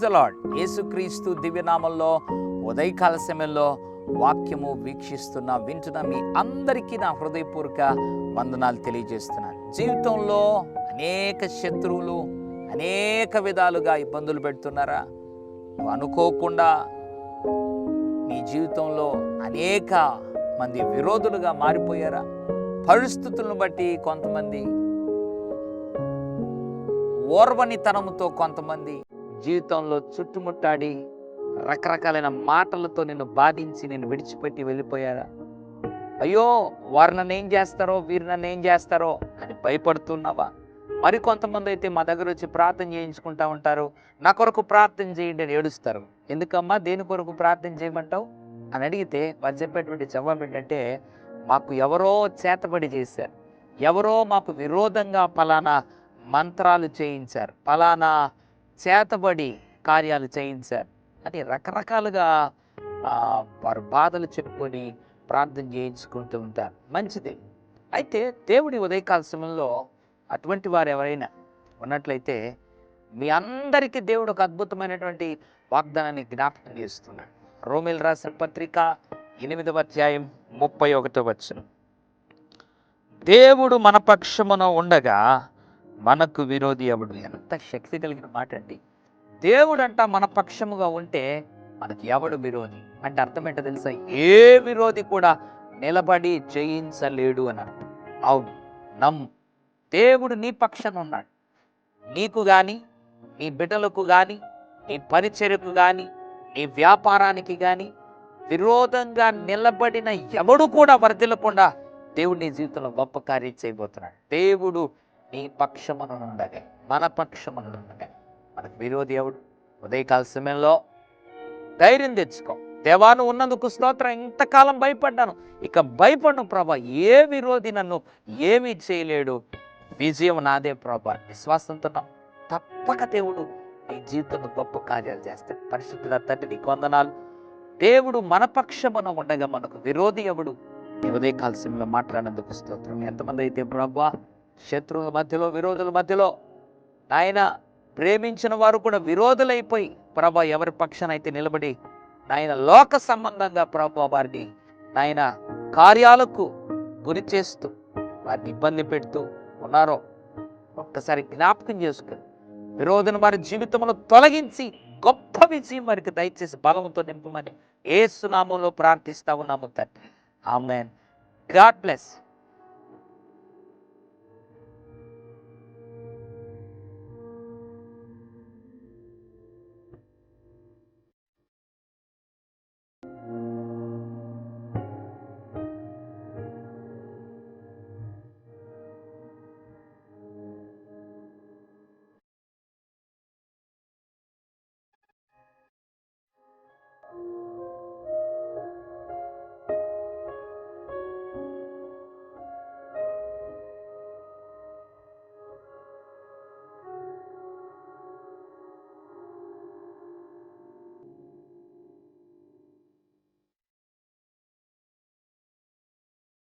The lord యేసుక్రీస్తు దివ్యనామంలో ఉదయకాల సమయంలో వాక్యము వీక్షిస్తున్న వింటున్న మీ అందరికీ నా హృదయపూర్వక వందనాలు తెలియజేస్తున్నాను. జీవితంలో అనేక శత్రువులు అనేక విధాలుగా ఇబ్బందులు పెడుతున్నారా? నువ్వు అనుకోకుండా నీ జీవితంలో అనేక మంది విరోధులుగా మారిపోయారా? పరిస్థితులను బట్టి కొంతమంది ఓర్వనితనముతో కొంతమంది జీవితంలో చుట్టుముట్టాడి రకరకాలైన మాటలతో నిన్ను బాధించి నేను విడిచిపెట్టి వెళ్ళిపోయారా? అయ్యో వారు నన్ను ఏం చేస్తారో వీరు నన్ను ఏం చేస్తారో అని భయపడుతున్నావా? మరి కొంతమంది అయితే మా దగ్గర వచ్చి ప్రార్థన చేయించుకుంటా ఉంటారు. నా కొరకు ప్రార్థన చేయండి అని ఏడుస్తారు. ఎందుకమ్మా దేని కొరకు ప్రార్థన చేయమంటావు? అని అడిగితే వారు చెప్పేటువంటి జవాబు ఏంటంటే మాకు ఎవరో చేతబడి చేశారు. ఎవరో మాకు విరోధంగా పలానా మంత్రాలు చేయించారు. పలానా చేతబడి కార్యాలు చేయించారు. అని రకరకాలుగా వారు బాధలు చెప్పుకొని ప్రార్థన చేయించుకుంటూ ఉంటారు. మంచిది. అయితే దేవుడి ఉదయకాల సమయంలో అటువంటి వారు ఎవరైనా ఉన్నట్లయితే మీ అందరికీ దేవుడు ఒక అద్భుతమైనటువంటి వాగ్దానాన్ని జ్ఞాపకం చేస్తున్నాడు. రోమిల్ రాసిన పత్రిక ఎనిమిదవ అధ్యాయం ముప్పై ఒకటో వచ్చిన దేవుడు మన పక్షమున ఉండగా మనకు విరోధి ఎవడు? ఎంత శక్తి కలిగిన మాట అండి. దేవుడు అంట మన పక్షముగా ఉంటే మనకి ఎవడు విరోధి? అంటే అర్థం ఏంటో తెలుసా? ఏ విరోధి కూడా నిలబడి జయించలేడు అని అర్థం. అవును నమ్ము. దేవుడు నీ పక్షాన ఉన్నాడు. నీకు కానీ నీ బిడ్డలకు కానీ నీ పరిచర్యకు కానీ నీ వ్యాపారానికి కానీ విరోధంగా నిలబడిన ఎవడు కూడా వర్ధిల్లకుండా దేవుడు నీ జీవితంలో గొప్ప కార్యం చేయబోతున్నాడు. దేవుడు నీ పక్షమున ఉండగా మన పక్షమున ఉండగా మనకు విరోధి ఎవడు? ఉదయకాల సమయంలో ధైర్యం తెచ్చుకో. దేవాను ఉన్నందుకు స్తోత్రం. ఇంతకాలం భయపడ్డాను. ఇక భయపడను ప్రభా. ఏ విరోధి నన్ను ఏమీ చేయలేడు. విజయం నాదే ప్రభా. విశ్వాసంతో తప్పక దేవుడు నీ జీవితంలో గొప్ప కార్యాలు చేస్తాడు. పరిశుద్ధుల తండ్రి నీకు వందనాలు. దేవుడు మన పక్షమున ఉండగా మనకు విరోధి ఎవడు? ఈ ఉదయకాల సమయంలో మాట్లాడినందుకు స్తోత్రం. ఎంతమంది అయితే ప్రభా శత్రువుల మధ్యలో విరోధుల మధ్యలో. నాయన ప్రేమించిన వారు కూడా విరోధులైపోయి ప్రభా ఎవరి పక్షానైతే నిలబడి నాయన లోక సంబంధంగా ప్రభా వారిని నాయన కార్యాలకు గురి చేస్తూ వారిని ఇబ్బంది పెడుతూ ఉన్నారో ఒక్కసారి జ్ఞాపకం చేసుకుని విరోధన వారి జీవితంలో తొలగించి గొప్ప విజయం వారికి దయచేసి బలంతో నింపమని ఏ సునామంలో ప్రార్థిస్తా ఉన్నాము తండ్రి. ఆమెన్. God bless.